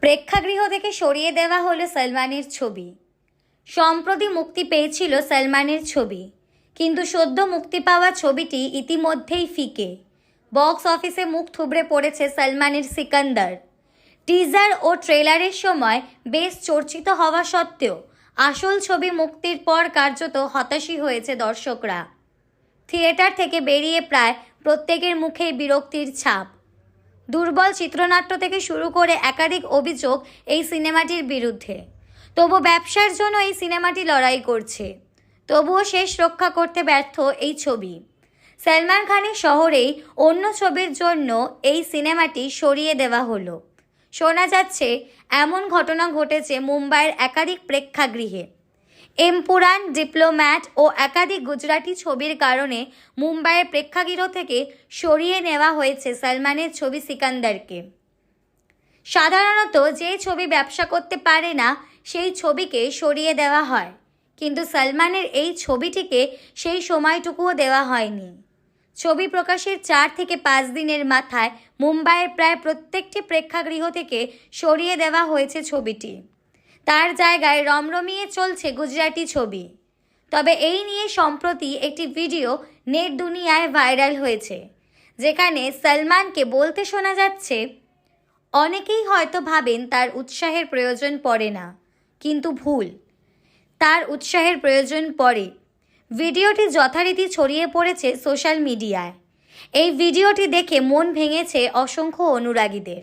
প্রেক্ষাগৃহ থেকে সরিয়ে দেওয়া হলো সলমানের ছবি। সম্প্রতি মুক্তি পেয়েছিল সলমানের ছবি। কিন্তু সদ্য মুক্তি পাওয়া ছবিটি ইতিমধ্যেই ফিকে। বক্স অফিসে মুখ থুবড়ে পড়েছে সলমানের সিকান্দার। টিজার ও ট্রেলারের সময় বেশ চর্চিত হওয়া সত্ত্বেও আসল ছবি মুক্তির পর কার্যত হতাশই হয়েছে দর্শকরা। থিয়েটার থেকে বেরিয়ে প্রায় প্রত্যেকের মুখেই বিরক্তির ছাপ। দুর্বল চিত্রনাট্য থেকে শুরু করে একাধিক অভিযোগ এই সিনেমাটির বিরুদ্ধে। তবু ব্যবসার জন্য এই সিনেমাটি লড়াই করছে। তবুও শেষ রক্ষা করতে ব্যর্থ এই ছবি। সলমান খানের শহরেই অন্য ছবির জন্য এই সিনেমাটি সরিয়ে দেওয়া হলো। শোনা যাচ্ছে, এমন ঘটনা ঘটেছে মুম্বাইয়ের একাধিক প্রেক্ষাগৃহে। এমপুরান ডিপ্লোম্যাট ও একাধিক গুজরাটি ছবির কারণে মুম্বাইয়ের প্রেক্ষাগৃহ থেকে সরিয়ে নেওয়া হয়েছে সলমানের ছবি সিকান্দারকে। সাধারণত যে ছবি ব্যবসা করতে পারে না, সেই ছবিকে সরিয়ে দেওয়া হয়। কিন্তু সলমানের এই ছবিটিকে সেই সময়টুকুও দেওয়া হয়নি। ছবি প্রকাশের চার থেকে পাঁচ দিনের মাথায় মুম্বাইয়ের প্রায় প্রত্যেকটি প্রেক্ষাগৃহ থেকে সরিয়ে দেওয়া হয়েছে ছবিটি। তার জায়গায় রমরমিয়ে চলছে গুজরাটি ছবি। তবে এই নিয়ে সম্প্রতি একটি ভিডিও নেট দুনিয়ায় ভাইরাল হয়েছে, যেখানে সলমানকে বলতে শোনা যাচ্ছে, অনেকেই হয়তো ভাবেন তার উৎসাহের প্রয়োজন পড়ে না, কিন্তু ভুল। তার উৎসাহের প্রয়োজন পড়ে। ভিডিওটি যথারীতি ছড়িয়ে পড়েছে সোশ্যাল মিডিয়ায়। এই ভিডিওটি দেখে মন ভেঙেছে অসংখ্য অনুরাগীদের।